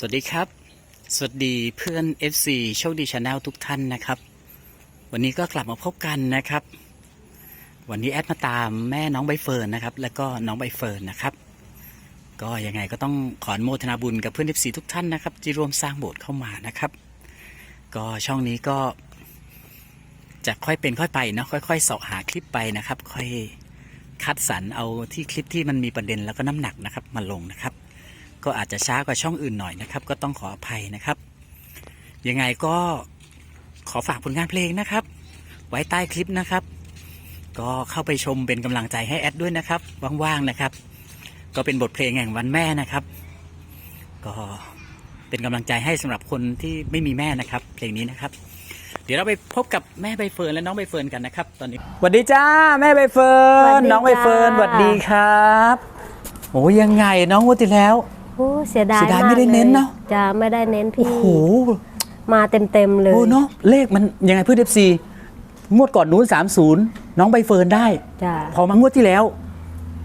สวัสดีครับ สวัสดีเพื่อน FC โชคดีชาแนลทุกท่านนะครับ วันนี้ก็กลับมาพบกันนะครับ วันนี้แอดมาตามแม่น้องใบเฟิร์นนะครับ แล้วก็น้องใบเฟิร์นนะครับ ก็ยังไงก็ต้องขออนุโมทนาบุญกับเพื่อน FC ทุกท่านนะครับ ที่ร่วมสร้างโบสถ์เข้ามานะครับ ก็ช่องนี้ก็ จะค่อยเป็นค่อยไปเนาะค่อยๆเสาะหาคลิปไปนะครับ ค่อยคัดสรรเอาที่คลิปที่มันมีประเด็นแล้วก็น้ำหนักนะครับมาลงนะครับ ก็อาจจะช้ากว่าช่องอื่นหน่อยนะครับ ก็ต้องขออภัยนะครับ ยังไงก็ขอฝากผลงานเพลงนะครับ ไว้ใต้คลิปนะครับ ก็เข้าไปชมเป็นกำลังใจให้แอดด้วยนะครับ ว่างๆนะครับ ก็เป็นบทเพลงแห่งวันแม่นะครับ ก็เป็นกำลังใจให้สำหรับคนที่ไม่มีแม่นะครับ เพลงนี้นะครับ เดี๋ยวเราไปพบกับแม่ใบเฟิร์นและน้องใบเฟิร์นกันนะครับ ตอนนี้สวัสดีจ้าแม่ใบเฟิร์สวันสดีน้องใบเฟิร์นจ้าสวัสดีครับโอ้ยังไงน้องวัที่แล้ว โอ้เสียดายเสียดายกไม่ได้เน้นลยเนอะ จะไม่ได้เน้นโอ้พี่โหมาเต็มเต็มๆเลยโอ้เนาะเลขมันยังไงเพื่อนเอฟซีงวดก่อนนู้น 30 น้องใบเฟิร์นได้ จ้าพอมางวดที่แล้ว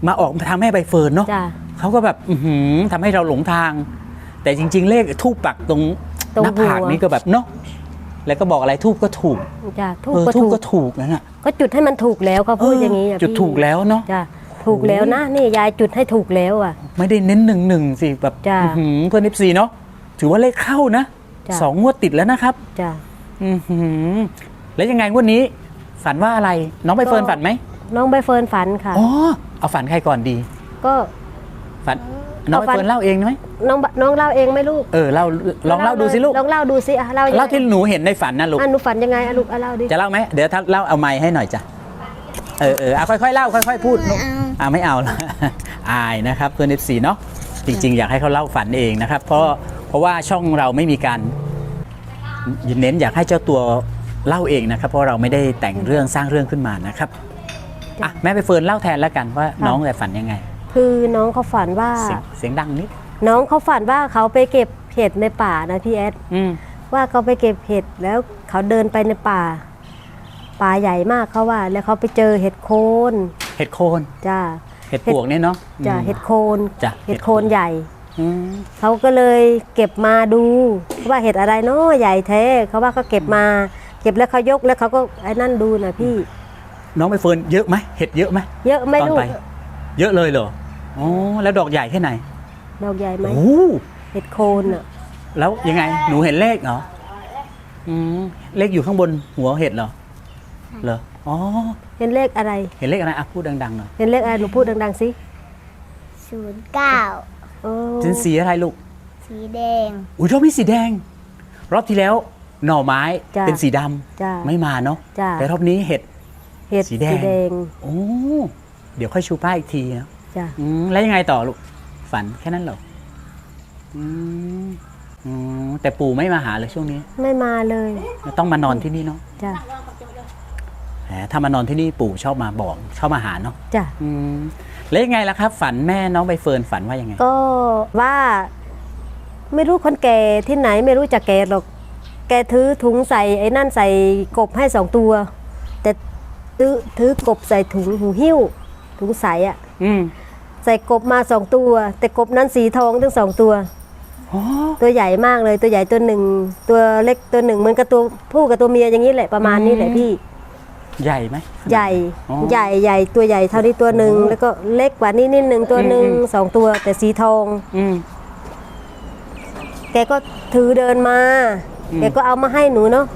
มาออกทางแม่ใบเฟิร์นเนาะจ้าเขาก็แบบอื้อหือทำให้เราหลงทาง แต่จริง ๆ เลขทูบปักตรงตรงหน้าผากหัว นี้ก็แบบเนาะแล้วก็บอกอะไรทูบก็ถูกจ้าถูกเออก็ทูบถูกก็ถูกนั่นน่ะก็จุดให้มันถูกแล้วเขาพูดอย่างนี้นี้อะจุดพี่ถูกแล้วเนาะ จ้า ถูกแล้วนะ นี่ยายจุดให้ถูกแล้วอะ ไม่ได้เน้นหนึ่งหนึ่งสิแบบจ้ะอื้อหือเพื่อนเอฟซีเนาะถือว่าเลขเข้านะจ้ะ สองงวดติดแล้วนะครับจ้าอือหือแล้วยังไงงวดนี้ ฝันว่าอะไร น้องใบเฟิร์นก็ ฝันไหมน้องใบเฟิร์นฝันค่ะ อ๋อเอาฝันใครก่อนดี ก็ ฝันน้องใบเอาฝัน เฟิร์นเล่าเองไหมน้องบน้องเล่าเองไหมลูกเออเล่าลองเล่าดูสิลูกลองเล่าดูสิอะเล่ายังไงเล่าที่หนูเห็นในฝันนะลูก อะหนูฝันยังไงอะลูกอะเล่าดิจะเล่าไหมเดี๋ยวถ้าเล่าเอาไม้ให้หน่อยจ้ะเออเออเอาค่อยๆเล่าค่อย ๆ พูดลูกอ่า ไม่เอาละอายนะครับเพื่อนเอฟซีเนาะจริง ๆ อยากให้เขาเล่าฝันเองนะครับ เพราะเพราะว่าช่องเราไม่มีการเน้นอยากให้เจ้าตัวเล่าเองนะครับ เพราะเราไม่ได้แต่งเรื่องสร้างเรื่องขึ้นมานะครับอะแม่ไปเฟิร์นเล่าแทนแล้วกันว่าน้องแต่ฝันยังไง คือน้องเขาฝันว่าเสียงเสียงดังนิดน้องเขาฝันว่าเขาไปเก็บเห็ดในป่านะพี่แอดอืม ว่าเขาไปเก็บเห็ดแล้วเขาเดินไปในป่า ป่าใหญ่มากเขาว่า แล้วเขาไปเจอเห็ดโคน เห็ดโคนจ้าเห็ดปวกเนี่ยเนาะจ้าอืม เห็ดโคนจ้ะเห็ดโคน ใหญ่ อืมเขาก็เลยเก็บมาดูว่าเห็ดอะไรเนาะใหญ่แท้เขาว่าเขาเก็บมา เก็บแล้วเขายกแล้วเขาก็ไอ้นั่นดูนะพี่ น้องไปเฟิร์นเยอะไหมเห็ดเยอะไหมเยอะไหม่ตอนลูกไป เยอะเลยเหรออ๋อแล้วดอกใหญ่แค่ไหนดอกใหญ่ไหมโอ้เห็ดโคนอะแล้วยังไงหนูเห็นเลขเหรออืมเลขอยู่ข้างบนหัวเห็ดเหรอเหรออ๋อ เห็นเลขอะไร เห็นเลขอะไรอะพูดดังๆหน่อยเห็นเลขอะไรหนูพูดดังๆสิศูนย์เก้าโอ้เป็นสีอะไรลูก สีแดง อุ้ยรอบนี้สีแดง รอบที่แล้วหน่อไม้จ้ะเป็นสีดำจ้าไม่มาเนาะจ้าแต่รอบนี้เห็ด เห็ดสีสีแดง แดงโอ้เดี๋ยวค่อยชูป้ายอีกทีนะจ้าอืมแล้วยังไงต่อลูกฝันแค่นั้นเหรออืมอืมแต่ปู่ไม่มาหาเลยช่วงนี้ ไม่มาเลยต้องมานอนที่นี่เนาะจ้าแหม ถ้ามานอนที่นี่ปู่ชอบมาบอกชอบมาหาเนาะจ้าอืมแล้วยังไงล่ะครับ ฝันแม่น้องใบเฟิร์นฝันว่ายังไง ก็ว่าไม่รู้คนแก่ที่ไหนไม่รู้จักแกหรอก แกถือถุงใส่ไอ้นั่นใส่กบให้สองตัว แต่ถือถือกบใส่ถุงหูหิ้ว ถุงใสอะอืมใส่กบมาสองตัว แต่กบนั้นสีทองทั้งสองตัว อ๋อตัวใหญ่มากเลยตัวใหญ่ตัวหนึ่งตัวเล็กตัวหนึ่งเหมือนกับตัวผู้กับตัวเมียอย่างนี้แหละประมาณนี้แหละพี่ ใหญ่ไหม ใหญ่อ๋อใหญ่ใหญ่ตัวใหญ่เท่านี้ตัวหนึ่งแล้วก็เล็กกว่านี้นิดหนึ่งตัวหนึ่งอืมอืม สองตัวแต่สีทอง อืม แกก็ถือเดินมา อืม แกก็เอามาให้หนูเนาะ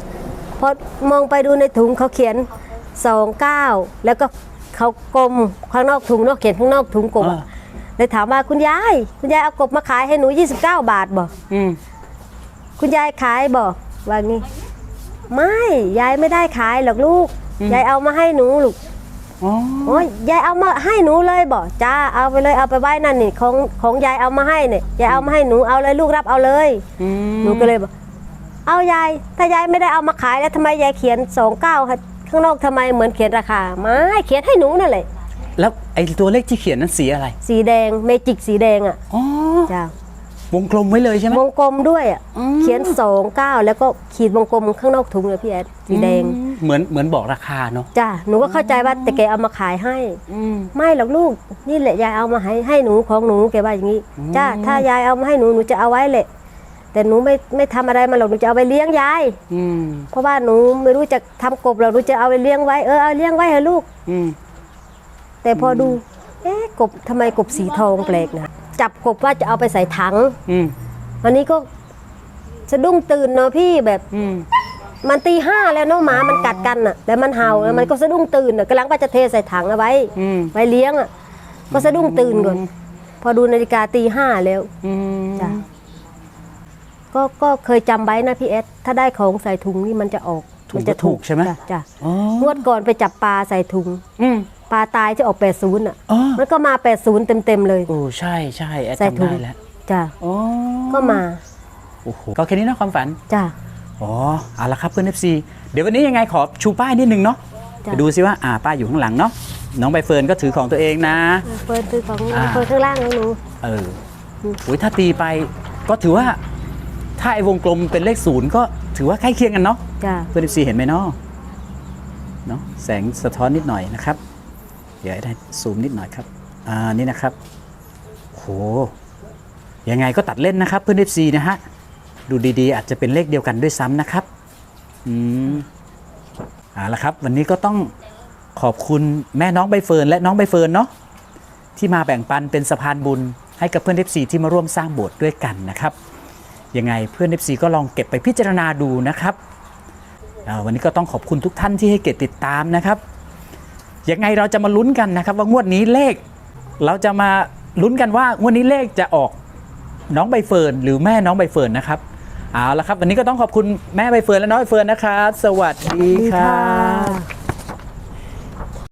พอมองไปดูในถุงเขาเขียนสองเก้าแล้วก็เขากลมข้างนอกถุงเนาะเขียนข้างนอกถุงกบอ่าอะเลยถามว่าคุณยาย คุณยายเอากบมาขายให้หนู 29 บาทบ่อืมคุณยายขายบ่ว่างี้ ไม่ยายไม่ได้ขายหรอกลูก ยายเอามาให้หนูลูกอ๋อโอ้ยยายเอามาให้หนูเลยบ่จ้าเอาไปเลยเอาไปไว้นั่นนี่ของของยายเอามาให้เนี่ยยายเอามาให้หนูเอาเลยลูกรับเอาเลยอืมหนูก็เลยบอกเอายายถ้ายายไม่ได้เอามาขายแล้วทำไมยายเขียนสองเก้าข้างนอกทำไมเหมือนเขียนราคาไม่เขียนให้หนูนั่นแหละแล้วไอ้ตัวเลขที่เขียนนั้นสีอะไร สีแดงเมจิกสีแดงอะอ๋อจ้า วงกลมไว้เลยใช่ไหมวงกลมด้วยอะอืมเขียนสองเก้าแล้วก็ขีดวงกลมข้างนอกถุงเลยพี่แอดสีแดงอืมเหมือนเหมือนบอกราคาเนาะจ้าหนูก็เข้าใจว่าแต่แกเอามาขายให้อืมไม่หรอกลูกนี่แหละยายเอามาให้ให้หนูของหนูแกว่าอย่างนี้อืมจ้าถ้ายายเอามาให้หนูหนูจะเอาไว้แหละ แต่หนูไม่ไม่ทำอะไรมันหรอกหนูจะเอาไปเลี้ยงยายอืมเพราะว่าหนูไม่รู้จะทำกบหรอกหนูจะเอาไปเลี้ยงไว้เออเอาเลี้ยงไว้เหรอะลูกอืมแต่พอดู เอ๊ะกบทำไมกบสีทองแปลกนะ จับกบว่าจะเอาไปใส่ถังอืมวันนี้ก็สะดุ้งตื่นเนาะพี่แบบ อืม มันตีห้าแล้วเนาะหมามันกัดกันอะแล้วมันเห่าแล้วมันก็สะดุ้งตื่นอะกำลังว่าจะเทใส่ถังเอาไว้อืม ไว้เลี้ยงอะ ก็สะดุ้งตื่นก่อน พอดูนาฬิกาตีห้าแล้ว อืมจ้ะก็ก็เคยจำไว้นะพี่เอสถ้าได้ของใส่ถุงนี่มันจะออกถูกมันจะจะถูกใช่ไหมจ้ะจ้ะอ๋องวดก่อนไปจับปลาใส่ถุง อืม ปลาตายที่ออก 80อะอ๋อมันก็มา 80 เต็มๆเลย โอ้ใช่ใช่แอดใส่จำถุงได้แล้วจ้ะอ๋อก็มาโอ้โหก็แค่นี้เนาะความฝัน จ้ะ อ๋อเอาละครับเพื่อน FC เดี๋ยววันนี้ยังไงขอชูป้ายนิดนึงเนาะจ้ะ ไปดูซิว่าอ่าป้ายอยู่ข้างหลังเนาะน้องใบเฟิร์นก็ถือของตัวเองนะ เปิดคือของอ่า เปิดข้างล่างของหนู เอออืมอุ้ยถ้าตีไปก็ถือว่า ถ้าไอ้วงกลมเป็นเลขศูนย์ก็ถือว่าใกล้เคียงกันเนาะจ้ะเพื่อน FC เห็นไหมเนาะเนาะแสงสะท้อนนิดหน่อยนะครับ เดี๋ยวให้ได้ซูมนิดหน่อยครับ อ่า นี่นะครับ โห ยังไงก็ตัดเล่นนะครับ เพื่อน FC นะฮะ ดูดีๆ อาจจะเป็นเลขเดียวกันด้วยซ้ำนะครับ อืมเอาละครับ วันนี้ก็ต้องขอบคุณแม่น้องใบเฟิร์นและน้องใบเฟิร์นเนาะที่มาแบ่งปันเป็นสะพานบุญให้กับเพื่อน FC ที่มาร่วมสร้างโบสถ์ด้วยกันนะครับ ยังไงเพื่อน FC ก็ลองเก็บไปพิจารณาดูนะครับอ่าวันนี้ก็ต้องขอบคุณทุกท่านที่ให้เกียรติติดตามนะครับ ยังไงเราจะมาลุ้นกันนะครับว่างวดนี้เลข เราจะมาลุ้นกันว่างวดนี้เลขจะออกน้องใบเฟิร์นหรือแม่น้องใบเฟิร์นนะครับเอาละครับ วันนี้ก็ต้องขอบคุณแม่ใบเฟิร์นและน้องใบเฟิร์นนะครับ สวัสดีค่ะรับ